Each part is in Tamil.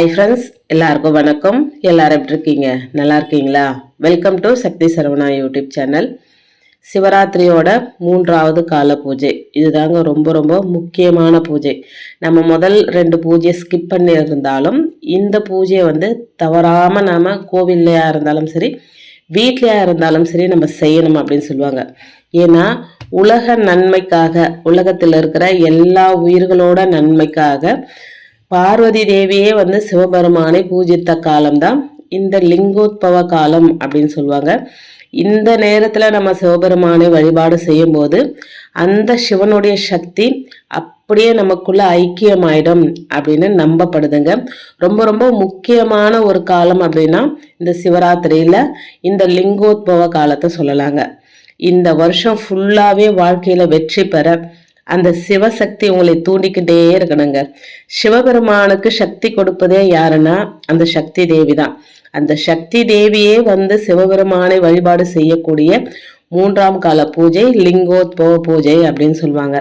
ஹாய் ஃப்ரெண்ட்ஸ் எல்லாருக்கும் வணக்கம். எல்லாரும் எப்படி இருக்கீங்க? நல்லா இருக்கீங்களா? Welcome to Shakti Saravana YouTube channel சிவராத்திரியோட மூன்றாவது கால பூஜை. இதுதாங்க ரொம்ப ரொம்ப முக்கியமான பூஜை. நம்ம முதல் ரெண்டு பூஜையை ஸ்கிப் பண்ணி இருந்தாலும் இந்த பூஜையை வந்து தவறாமல் நாம் கோவில்லையா இருந்தாலும் சரி வீட்லையாக இருந்தாலும் சரி நம்ம செய்யணும் அப்படின்னு சொல்லுவாங்க. ஏன்னா உலக நன்மைக்காக உலகத்தில் இருக்கிற எல்லா உயிர்களோட நன்மைக்காக பார்வதி தேவியே வந்து சிவபெருமானை பூஜித்த காலம்தான். இந்த லிங்கோத்பவ காலம் அப்படின்னு சொல்லுவாங்க. இந்த நேரத்தில் நம்ம சிவபெருமானை வழிபாடு செய்யும்போது அந்த சிவனுடைய சக்தி அப்படியே நமக்குள்ள ஐக்கியமாயிடும் அப்படின்னு நம்பப்படுதுங்க. ரொம்ப ரொம்ப முக்கியமான ஒரு காலம் அப்படின்னா இந்த சிவராத்திரியில் இந்த லிங்கோத்பவ காலத்தை சொல்லலாங்க. இந்த வருஷம் ஃபுல்லாகவே வாழ்க்கையில் வெற்றி பெற அந்த சிவசக்தி உங்களை தூண்டிக்கிட்டே இருக்கணுங்க. சிவபெருமானுக்கு சக்தி கொடுப்பதே யாருன்னா அந்த சக்தி தேவி தான் அந்த சக்தி தேவியே வந்து சிவபெருமானை வழிபாடு செய்யக்கூடிய மூன்றாம் கால பூஜை லிங்கோத்பவ பூஜை அப்படின்னு சொல்லுவாங்க.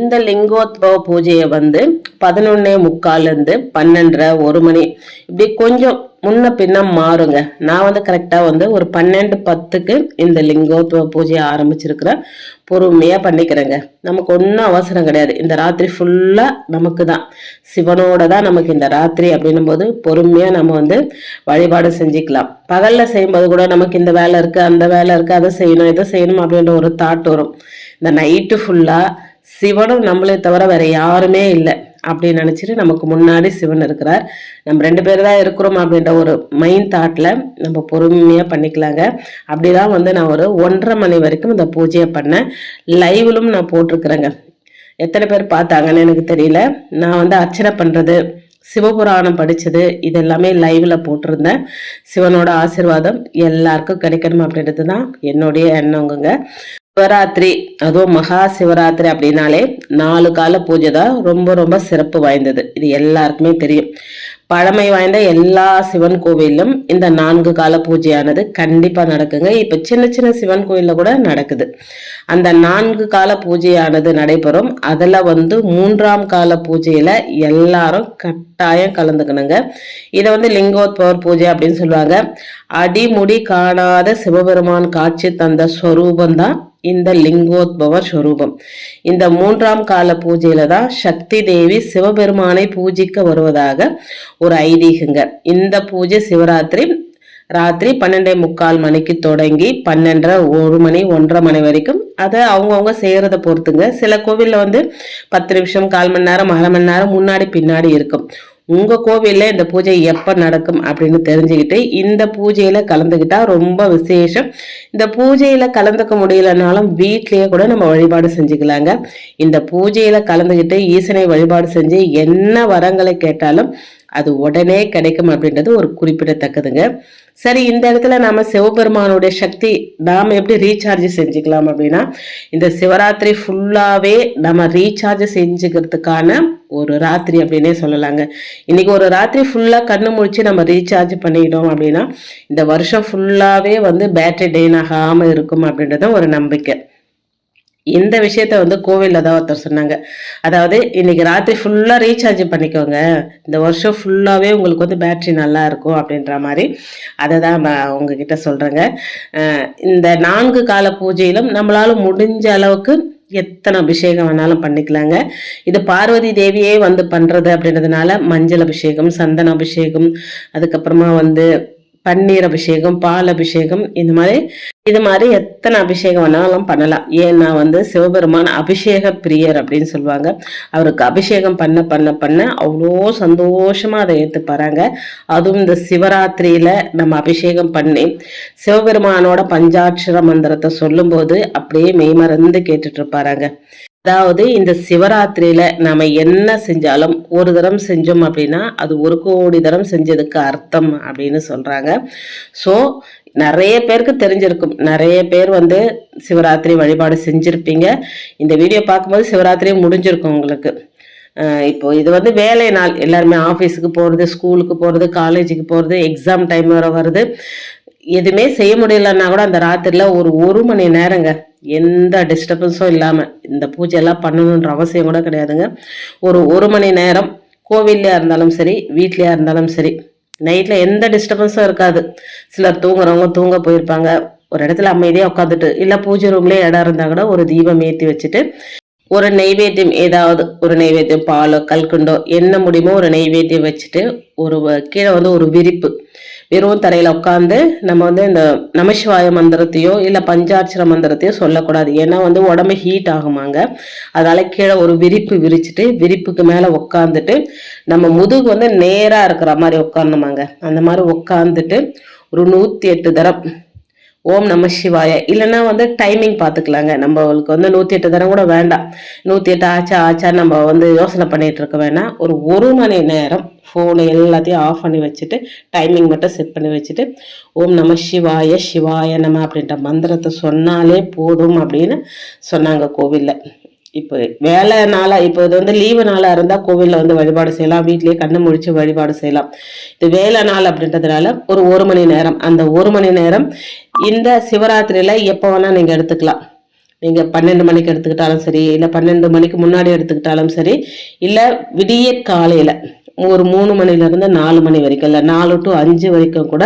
இந்த லிங்கோத்பவ பூஜையை வந்து பதினொன்னே முக்கால்லேருந்து பன்னெண்டரை ஒரு மணி. இப்படி கொஞ்சம் முன்ன பின்ன மாறுங்க. நான் வந்து கரெக்டாக வந்து ஒரு பன்னெண்டு பத்துக்கு இந்த லிங்கோத்பவ பூஜையை ஆரம்பிச்சிருக்கிறேன் பொறுமையாக பண்ணிக்கிறேங்க. நமக்கு ஒன்றும் அவசரம் கிடையாது. இந்த ராத்திரி ஃபுல்லாக நமக்கு தான். சிவனோட தான் நமக்கு இந்த ராத்திரி அப்படின்னும் போது பொறுமையாக நம்ம வந்து வழிபாடு செஞ்சுக்கலாம். பகலில் செய்யும்போது கூட நமக்கு இந்த வேலை இருக்குது அந்த வேலை இருக்குது அதை செய்யணும் இதை செய்யணும் அப்படின்ற ஒரு தாட் வரும். இந்த நைட்டு ஃபுல்லாக சிவனும் நம்மளே தவிர வேற யாருமே இல்லை. அப்படின்னு நினச்சிட்டு நமக்கு முன்னாடி சிவன் இருக்கிறார். நம்ம ரெண்டு பேர் தான் இருக்கிறோம் அப்படின்ற ஒரு மைண்ட் தாட்டில் நம்ம பொறுமையாக பண்ணிக்கலாங்க. அப்படிதான் வந்து நான் ஒரு ஒன்றரை மணி வரைக்கும் இந்த பூஜையை பண்ணேன். லைவ்லும் நான் போட்டிருக்கிறேங்க. எத்தனை பேர் பார்த்தாங்கன்னு எனக்கு தெரியல. நான் வந்து அர்ச்சனை பண்ணுறது சிவபுராணம் படித்தது இது எல்லாமே லைவில் போட்டிருந்தேன். சிவனோட ஆசிர்வாதம் எல்லாருக்கும் கிடைக்கணும் அப்படின்றது தான் என்னுடைய எண்ணங்கங்க. சிவராத்திரி அதுவும் மகா சிவராத்திரி அப்படின்னாலே நாலு கால பூஜை தான் ரொம்ப ரொம்ப சிறப்பு வாய்ந்தது. இது எல்லாருக்குமே தெரியும். பழமை வாய்ந்த எல்லா சிவன் கோவிலும் இந்த நான்கு கால பூஜையானது கண்டிப்பாக நடக்குங்க. இப்போ சின்ன சின்ன சிவன் கோயிலில் கூட நடக்குது. அந்த நான்கு கால பூஜையானது நடைபெறும். அதில் வந்து மூன்றாம் கால பூஜையில் எல்லாரும் கட்டாயம் கலந்துக்கணுங்க. இதை வந்து லிங்கோத்பவர் பூஜை அப்படின்னு சொல்லுவாங்க. அடிமுடி காணாத சிவபெருமான் காட்சி தந்த ஸ்வரூபம் தான் இந்த லிங்கோத்பவ ஸ்வரூபம். இந்த மூன்றாம் கால பூஜையில தான் சக்தி தேவி சிவபெருமானை பூஜிக்க வருவதாக ஒரு ஐதீகங்க. இந்த பூஜை சிவராத்திரி ராத்திரி பன்னெண்டே முக்கால் மணிக்கு தொடங்கி பன்னெண்டரை ஒரு மணி ஒன்றரை மணி வரைக்கும் அதை அவங்கவுங்க செய்கிறத பொறுத்துங்க. சில கோவிலில் வந்து பத்து நிமிஷம் கால் மணி நேரம் அரை மணி நேரம் முன்னாடி பின்னாடி இருக்கும். உங்கள் கோவிலில் இந்த பூஜை எப்போ நடக்கும் அப்படின்னு தெரிஞ்சுக்கிட்டு இந்த பூஜையில் கலந்துக்கிட்டால் ரொம்ப விசேஷம். இந்த பூஜையில் கலந்துக்க முடியலனாலும் வீட்லேயே கூட நம்ம வழிபாடு செஞ்சுக்கலாங்க. இந்த பூஜையில் கலந்துக்கிட்டு ஈசனை வழிபாடு செஞ்சு என்ன வரங்களை கேட்டாலும் அது உடனே கிடைக்கும் அப்படின்றது ஒரு குறிப்பிடத்தக்கதுங்க. சரி இந்த இடத்துல நாம சிவபெருமானுடைய சக்தி நாம எப்படி ரீசார்ஜ் செஞ்சுக்கலாம் அப்படின்னா இந்த சிவராத்திரி ஃபுல்லாவே நம்ம ரீசார்ஜ் செஞ்சுக்கிறதுக்கான ஒரு ராத்திரி அப்படின்னே சொல்லலாங்க. இன்னைக்கு ஒரு ராத்திரி ஃபுல்லா கண்ணு முடிச்சு நம்ம ரீசார்ஜ் பண்ணிட்டோம் அப்படின்னா இந்த வருஷம் ஃபுல்லாவே வந்து பேட்டரி டெயின் ஆகாம இருக்கும் அப்படின்றது ஒரு நம்பிக்கை. இந்த விஷயத்த வந்து கோவிலில் தான் ஒருத்தர் சொன்னாங்க. அதாவது இன்னைக்கு ராத்திரி ஃபுல்லாக ரீசார்ஜ் பண்ணிக்கோங்க. இந்த வருஷம் ஃபுல்லாகவே உங்களுக்கு வந்து பேட்ரி நல்லா இருக்கும் அப்படின்ற மாதிரி அதை தான் நான் உங்ககிட்ட சொல்கிறேங்க இந்த நான்கு கால பூஜையிலும் நம்மளால முடிஞ்ச அளவுக்கு எத்தனை அபிஷேகம் வேணாலும் பண்ணிக்கலாங்க. இது பார்வதி தேவியே வந்து பண்ணுறது அப்படின்றதுனால மஞ்சள் அபிஷேகம் சந்தன அபிஷேகம் அதுக்கப்புறமா வந்து பன்னீர் அபிஷேகம் பால் அபிஷேகம் இந்த மாதிரி இது மாதிரி எத்தனை அபிஷேகம் வேணாலும் பண்ணலாம். ஏன்னா வந்து சிவபெருமான் அபிஷேக பிரியர் அப்படின்னு சொல்லுவாங்க. அவருக்கு அபிஷேகம் பண்ண பண்ண பண்ண அவ்வளோ சந்தோஷமா அதை ஏற்றுப்பாராங்க அதுவும் இந்த சிவராத்திரியில நம்ம அபிஷேகம் பண்ணி சிவபெருமானோட பஞ்சாட்சர மந்திரத்தை சொல்லும்போது அப்படியே மெய்மறந்து கேட்டுட்டு இருப்பாராங்க. அதாவது இந்த சிவராத்திரியில நாம என்ன செஞ்சாலும் ஒரு தரம் செஞ்சோம் அப்படின்னா அது ஒரு கோடி தரம் செஞ்சதுக்கு அர்த்தம் அப்படின்னு சொல்றாங்க. ஸோ நிறைய பேருக்கு தெரிஞ்சிருக்கும். நிறைய பேர் வந்து சிவராத்திரி வழிபாடு செஞ்சிருப்பீங்க. இந்த வீடியோ பார்க்கும்போது சிவராத்திரி முடிஞ்சிருக்கும் உங்களுக்கு. இப்போ இது வந்து வேலை நாள். எல்லாருமே ஆஃபீஸுக்கு போகிறது ஸ்கூலுக்கு போகிறது காலேஜுக்கு போகிறது எக்ஸாம் டைம் வர வருது. எதுவுமே செய்ய முடியலன்னா கூட அந்த ராத்திரியில் ஒரு ஒரு மணி நேரங்க. எந்த டிஸ்டர்பன்ஸும் இல்லாமல் இந்த பூஜை எல்லாம் பண்ணணுன்ற அவசியம் கூட கிடையாதுங்க. ஒரு ஒரு மணி நேரம் கோவில்லையா இருந்தாலும் சரி வீட்லையா இருந்தாலும் சரி நைட்டில் எந்த டிஸ்டர்பன்ஸும் இருக்காது. சிலர் தூங்குறவங்க தூங்க போயிருப்பாங்க. ஒரு இடத்துல அமைதியாக உட்காந்துட்டு இல்லை பூஜை ரூம்லேயே இடம் இருந்தால் கூட ஒரு தீபம் ஏற்றி வச்சுட்டு ஒரு நெய்வேத்தியம் ஏதாவது ஒரு நெய்வேத்தியம் பாலோ கல்குண்டோ என்ன முடியுமோ ஒரு நெய்வேத்தியம் வச்சுட்டு ஒரு கீழே வந்து ஒரு விரிப்பு. வெறும் தரையில் உட்காந்து நம்ம வந்து இந்த நமசிவாய மந்திரத்தையோ இல்லை பஞ்சாட்சர மந்திரத்தையோ சொல்லக்கூடாது. ஏன்னா வந்து உடம்பு ஹீட் ஆகுமாங்க. அதால கீழே ஒரு விரிப்பு விரிச்சிட்டு விரிப்புக்கு மேலே உட்காந்துட்டு நம்ம முதுகு வந்து நேராக இருக்கிற மாதிரி உட்காரணுமாங்க. அந்த மாதிரி உட்காந்துட்டு ஒரு நூற்றி எட்டு தரம் ஓம் நம சிவாய. இல்லைன்னா வந்து டைமிங் பார்த்துக்கலாங்க நம்மளுக்கு வந்து நூற்றி எட்டு தரம் கூட வேண்டாம். நூற்றி எட்டு ஆச்சா ஆச்சா நம்ம வந்து யோசனை பண்ணிட்டு இருக்க வேணாம். ஒரு ஒரு மணி நேரம் ஃபோனை எல்லாத்தையும் ஆஃப் பண்ணி வச்சுட்டு டைமிங் மட்டும் செட் பண்ணி வச்சுட்டு ஓம் நம சிவாய சிவாய நம அப்படின்ற மந்திரத்தை சொன்னாலே போதும் அப்படின்னு சொன்னாங்க கோவிலில். இப்போ வேலை நாளாக இப்போ இது வந்து லீவு நாளாக இருந்தால் கோவிலில் வந்து வழிபாடு செய்யலாம். வீட்லேயே கண்ணை முழிச்சு வழிபாடு செய்யலாம். இது வேலை நாள் அப்படின்றதுனால ஒரு ஒரு மணி நேரம். அந்த ஒரு மணி நேரம் இந்த சிவராத்திரியில் எப்போ வேணால் நீங்கள் எடுத்துக்கலாம். நீங்கள் பன்னெண்டு மணிக்கு எடுத்துக்கிட்டாலும் சரி இல்லை பன்னெண்டு மணிக்கு முன்னாடி எடுத்துக்கிட்டாலும் சரி இல்லை விடிய காலையில் ஒரு மூணு மணிலேருந்து நாலு மணி வரைக்கும் இல்லை நாலு டு அஞ்சு வரைக்கும் கூட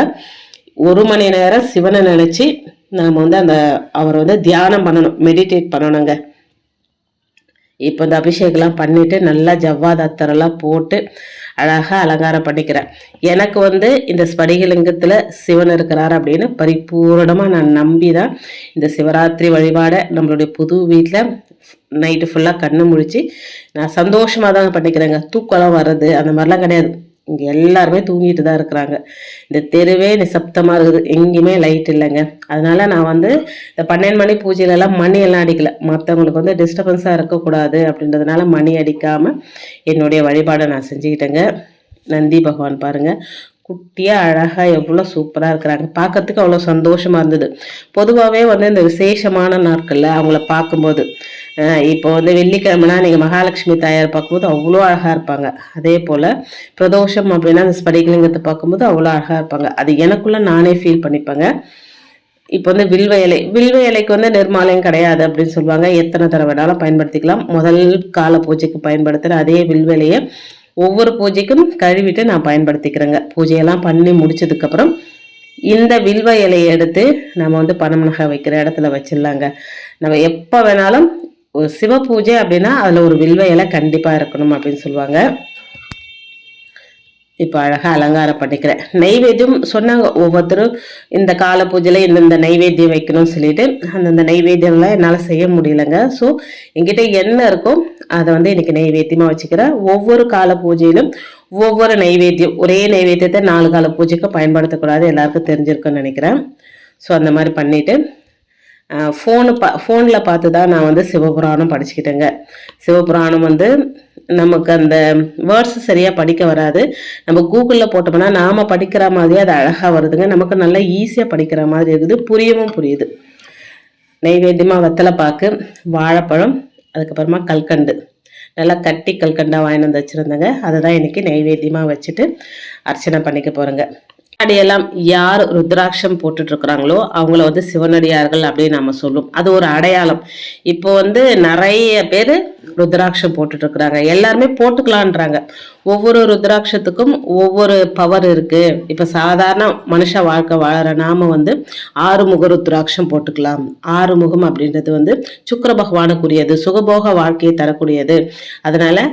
ஒரு மணி நேரம் சிவனை நினச்சி நாம் வந்து அந்த அவரை வந்து தியானம் பண்ணணும் மெடிடேட் பண்ணணுங்க. இப்போ இந்த அபிஷேகம்லாம் பண்ணிவிட்டு நல்லா ஜவ்வாது அத்தரெல்லாம் போட்டு அழகாக அலங்காரம் பண்ணிக்கிறேன் எனக்கு வந்து இந்த ஸ்படிகலிங்கத்தில் சிவன் இருக்கிறார் அப்படின்னு பரிபூரணமாக நான் நம்பி தான் இந்த சிவராத்திரி வழிபாடை நம்மளுடைய புது வீட்டில் நைட்டு ஃபுல்லாக கண்ணு முழித்து நான் சந்தோஷமாக தான் பண்ணிக்கிறேங்க. தூக்கம்லாம் வர்றது அந்த மாதிரிலாம் கிடையாது. இங்கே எல்லாருமே தூங்கிட்டு தான் இருக்கிறாங்க. இந்த தெருவே நிசப்தமாக இருக்குது. எங்கேயுமே லைட் இல்லைங்க. அதனால நான் வந்து இந்த பன்னெண்டு மணி பூஜையிலலாம் மணி எல்லாம் அடிக்கல. மற்றவங்களுக்கு வந்து டிஸ்டர்பன்ஸாக இருக்கக்கூடாது அப்படின்றதுனால மணி அடிக்காமல் என்னுடைய வழிபாடை நான் செஞ்சுக்கிட்டேங்க. நந்தி பகவான் பாருங்க. குட்டியாக அழகாக எவ்வளோ சூப்பராக இருக்கிறாங்க. பார்க்கறதுக்கு அவ்வளோ சந்தோஷமாக இருந்தது. பொதுவாகவே வந்து இந்த விசேஷமான நாட்களில் அவங்கள பார்க்கும்போது இப்போ வந்து வெள்ளிக்கிழமைனா நீங்கள் மகாலட்சுமி தாயார் பார்க்கும்போது அவ்வளோ அழகாக இருப்பாங்க. அதே போல் பிரதோஷம் அப்படின்னா அந்த ஸ்படிகலிங்கத்தை பார்க்கும்போது அவ்வளோ அழகாக இருப்பாங்க. அது எனக்குள்ள நானே ஃபீல் பண்ணிப்பேங்க. இப்போ வந்து வில்வ இலை வில்வ இலைக்கு வந்து நிர்மாலயம் கிடையாது அப்படின்னு சொல்லுவாங்க. எத்தனை தடவை வேணாலும் பயன்படுத்திக்கலாம். முதல் கால பூஜைக்கு பயன்படுத்துகிற அதே வில்வ இலையை ஒவ்வொரு பூஜைக்கும் கழுவிட்டு நான் பயன்படுத்திக்கிறேங்க. பூஜையெல்லாம் பண்ணி முடிச்சதுக்கப்புறம் இந்த வில்வ இலையை எடுத்து நம்ம வந்து பணம் நகை வைக்கிற இடத்துல வச்சிடலாங்க. நம்ம எப்போ வேணாலும் சிவ பூஜை அப்படின்னா அதில் ஒரு வில்வ இலை கண்டிப்பாக இருக்கணும் அப்படின்னு சொல்லுவாங்க. இப்போ அழகாக அலங்காரம் பண்ணிக்கிறேன். நைவேத்தியம் சொன்னாங்க. ஒவ்வொருத்தரும் இந்த கால பூஜையில் இந்தந்த நைவேத்தியம் வைக்கணும்னு சொல்லிட்டு அந்தந்த நைவேத்தியம்லாம் என்னால் செய்ய முடியலங்க. ஸோ என்கிட்ட என்ன இருக்கோ அதை வந்து எனக்கு நைவேத்தியமாக வச்சுக்கிறேன். ஒவ்வொரு கால பூஜையிலும் ஒவ்வொரு நைவேத்தியம் ஒரே நைவேத்தியத்தை நாலு கால பூஜைக்கு பயன்படுத்தக்கூடாது. எல்லாருக்கும் தெரிஞ்சிருக்குன்னு நினைக்கிறேன். ஸோ அந்த மாதிரி பண்ணிவிட்டு ஃபோனு பா ஃபோனில் பார்த்து தான் நான் வந்து சிவபுராணம் படிச்சுக்கிட்டேங்க. சிவபுராணம் வந்து நமக்கு அந்த வேர்ட்ஸ் சரியாக படிக்க வராது. நம்ம கூகுளில் போட்டோம்னா நாம் படிக்கிற மாதிரியே அது அழகாக வருதுங்க. நமக்கு நல்லா ஈஸியாக படிக்கிற மாதிரி இருக்குது. புரியவும் புரியுது. நைவேத்தியமாக வெத்தலை பாக்கு வாழைப்பழம் அதுக்கப்புறமா கல்கண்டு. நல்லா கட்டி கல்கண்டாக வாங்கிட்டு வந்து வச்சுருந்தேங்க. அதை தான் இன்றைக்கி நைவேத்தியமாக வச்சுட்டு அர்ச்சனை பண்ணிக்க போகிறேங்க அடையெல்லாம் யார் ருத்ராட்சம் போட்டுட்டு இருக்கிறாங்களோ அவங்கள வந்து சிவனடியார்கள் அப்படின்னு நம்ம சொல்லும் அது ஒரு அடையாளம். இப்போ வந்து நிறைய பேர் ருத்ராட்சம் போட்டுட்டு இருக்கிறாங்க எல்லாருமே போட்டுக்கலான்றாங்க. ஒவ்வொரு ருத்ராட்சத்துக்கும் ஒவ்வொரு பவர் இருக்கு. இப்ப சாதாரண மனுஷ வாழ்க்கை வாழற நாம வந்து ஆறுமுக ருத்ராட்சம் போட்டுக்கலாம். ஆறுமுகம் அப்படின்றது வந்து சுக்கர பகவானுக்குரியது சுகபோக வாழ்க்கையை தரக்கூடியது. அதனால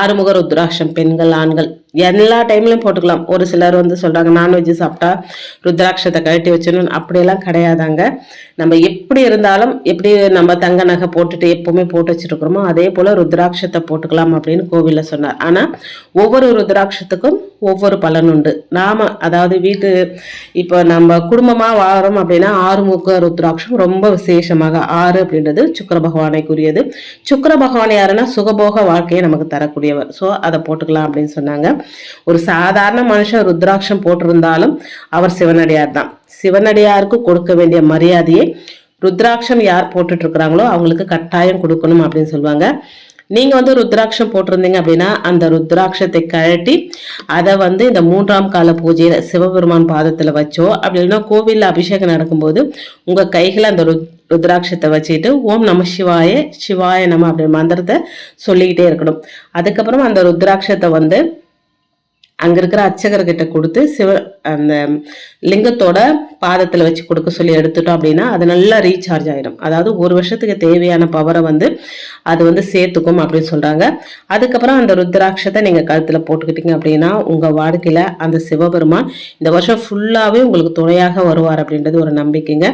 ஆறுமுக ருத்ராட்சம் பெண்கள் ஆண்கள் எல்லா டைம்லயும் போட்டுக்கலாம். ஒரு சிலர் வந்து சொல்றாங்க நான்வெஜ் சாப்பிட்டா ருத்ராட்சத்தை கழட்டி வச்சிடணும் அப்படியெல்லாம் கிடையாதாங்க. நம்ம எப்படி இருந்தாலும் எப்படி நம்ம தங்க நகை போட்டுட்டு எப்பவுமே போட்டு வச்சிருக்கிறோமோ அதே போல ருத்ராட்சத்தை போட்டுக்கலாம் அப்படின்னு கோவில்ல சொன்னார். ஆனா ஒவ்வொரு ருத்ராட்சத்துக்கும் ஒவ்வொரு பலன் உண்டு. நாம அதாவது வீட்டு இப்போ நம்ம குடும்பமா வாரோம் அப்படின்னா ஆறுமுக ருத்ராட்சம் ரொம்ப விசேஷமாக. ஆறு அப்படின்றது சுக்கர பகவானைக்குரியது. சுக்கர பகவான் யாருன்னா சுகபோக வாழ்க்கையை நமக்கு தரக்கூடியவர். ஸோ அதை போட்டுக்கலாம் அப்படின்னு சொன்னாங்க. ஒரு சாதாரண மனுஷன் ருத்ராட்சம் போட்டிருந்தாலும் அவர் சிவனடியார் தான். சிவனடியாருக்கு கொடுக்க வேண்டிய மரியாதையை ருத்ராட்சம் யார் போட்டுட்டு இருக்கிறாங்களோ அவங்களுக்கு கட்டாயம் கொடுக்கணும் அப்படின்னு சொல்லுவாங்க நீங்க வந்து ருத்ராட்சம் போட்டிருந்தீங்க அப்படின்னா அந்த ருத்ராட்சத்தை கழட்டி அதை வந்து இந்த மூன்றாம் கால பூஜையில சிவபெருமான் பாதத்துல வச்சோ அப்படி இல்லைன்னா கோவில்ல அபிஷேகம் நடக்கும்போது உங்க கைகளை அந்த ருத் ருத்ராட்சத்தை வச்சுட்டு ஓம் நம சிவாய சிவாய நம அப்படி மந்திரத்தை சொல்லிக்கிட்டே இருக்கணும். அதுக்கப்புறம் அந்த ருத்ராட்சத்தை வந்து அங்கே இருக்கிற அர்ச்சகர்கிட்ட கொடுத்து சிவ அந்த லிங்கத்தோட பாதத்தில் வச்சு கொடுக்க சொல்லி எடுத்துட்டோம் அப்படின்னா அது நல்லா ரீசார்ஜ் ஆகிடும் அதாவது ஒரு வருஷத்துக்கு தேவையான பவரை வந்து அது வந்து சேர்த்துக்கும் அப்படின்னு சொல்கிறாங்க அதுக்கப்புறம் அந்த ருத்ராட்சத்தை நீங்கள் கழுத்தில் போட்டுக்கிட்டீங்க அப்படின்னா உங்கள் வாழ்க்கையில் அந்த சிவபெருமான் இந்த வருஷம் ஃபுல்லாகவே உங்களுக்கு துணையாக வருவார் அப்படின்றது ஒரு நம்பிக்கைங்க.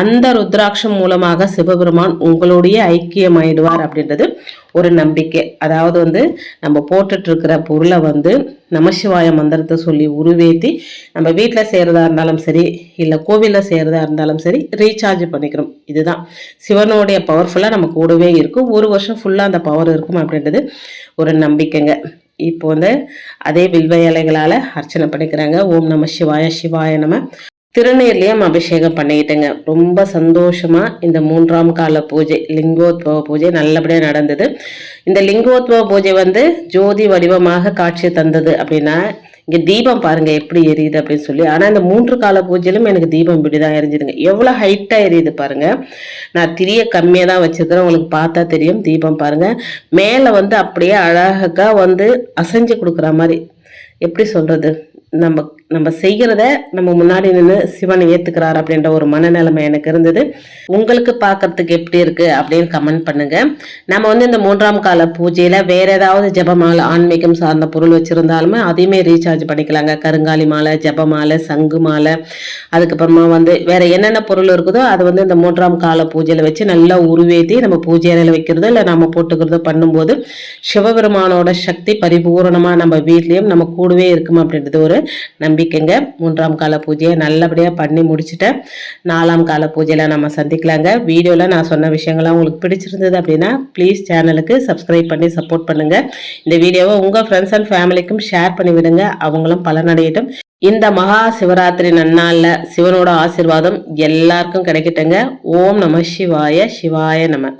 அந்த ருத்ராட்சம் மூலமாக சிவபெருமான் உங்களுடைய ஐக்கியமாயிடுவார் அப்படின்றது ஒரு நம்பிக்கை. அதாவது வந்து நம்ம போட்டுட்ருக்கிற பொருளை வந்து நமசிவாய மந்திரத்தை சொல்லி உருவேற்றி நம்ம வீட்டில் செய்கிறதா இருந்தாலும் சரி இல்லை கோவிலில் செய்கிறதா இருந்தாலும் சரி ரீசார்ஜ் பண்ணிக்கிறோம். இதுதான். சிவனுடைய பவர்ஃபுல்லாக நம்ம கூடவே இருக்கும். ஒரு வருஷம் ஃபுல்லாக அந்த பவர் இருக்கும் அப்படின்றது ஒரு நம்பிக்கைங்க. இப்போ வந்து அதே வில்வ இலைகளால் அர்ச்சனை பண்ணிக்கிறாங்க. ஓம் நம சிவாய சிவாய நம. திருநீர்லயும் அபிஷேகம் பண்ணிக்கிட்டேங்க. ரொம்ப சந்தோஷமாக இந்த மூன்றாம் கால பூஜை லிங்கோத்பவ பூஜை நல்லபடியாக நடந்தது. இந்த லிங்கோத்பவ பூஜை வந்து ஜோதி வடிவமாக காட்சி தந்தது அப்படின்னா இங்கே தீபம் பாருங்க எப்படி எரியுது அப்படின்னு சொல்லி. ஆனால் இந்த மூன்று கால பூஜையிலும் எனக்கு தீபம் இப்படிதான் எரிஞ்சுதுங்க. எவ்வளோ ஹைட்டாக எரியுது பாருங்க. நான் திரிய கம்மியாக தான் வச்சிருக்கிறேன். உங்களுக்கு பார்த்தா தெரியும். தீபம் பாருங்க. மேலே வந்து அப்படியே அழகாக வந்து அசைஞ்சு கொடுக்குற மாதிரி. எப்படி சொல்றது? நம்ம நம்ம செய்கிறத நம்ம முன்னாடி நின்று சிவனை ஏத்துக்கிறார் அப்படின்ற ஒரு மனநிலைமை எனக்கு இருந்தது. உங்களுக்கு பார்க்கறதுக்கு எப்படி இருக்கு அப்படின்னு கமெண்ட் பண்ணுங்க. நம்ம வந்து இந்த மூன்றாம் கால பூஜையில வேற ஏதாவது ஜபமாலை ஆன்மீகம் சார்ந்த பொருள் வச்சிருந்தாலுமே அதையுமே ரீசார்ஜ் பண்ணிக்கலாங்க. கருங்காலி மாலை ஜபமாலை சங்கு மாலை. அதுக்கப்புறமா வந்து வேற என்னென்ன பொருள் இருக்குதோ அதை வந்து இந்த மூன்றாம் கால பூஜையில வச்சு நல்லா உருவேற்றி நம்ம பூஜை அறையில வைக்கிறதோ இல்லை நம்ம போட்டுக்கிறதோ பண்ணும்போது சிவபெருமானோட சக்தி பரிபூரணமாக நம்ம வீட்லயும் நம்ம கூடவே இருக்கும் அப்படின்றது ஒரு நம்பி நம்பிக்கைங்க. மூன்றாம் கால பூஜையை நல்லபடியாக பண்ணி முடிச்சுட்டேன். நாலாம் கால பூஜையில் நம்ம சந்திக்கலாங்க. வீடியோவில் நான் சொன்ன விஷயங்கள்லாம் உங்களுக்கு பிடிச்சிருந்தது அப்படின்னா ப்ளீஸ் சேனலுக்கு சப்ஸ்கிரைப் பண்ணி சப்போர்ட் பண்ணுங்கள் இந்த வீடியோவை உங்கள் ஃப்ரெண்ட்ஸ் அண்ட் ஃபேமிலிக்கும் ஷேர் பண்ணி விடுங்க. அவங்களும் பலனடையட்டும். இந்த மகா சிவராத்திரி நன்னாளில் சிவனோட ஆசிர்வாதம் எல்லாருக்கும் கிடைக்கட்டுங்க. ஓம் நம சிவாய சிவாய நம.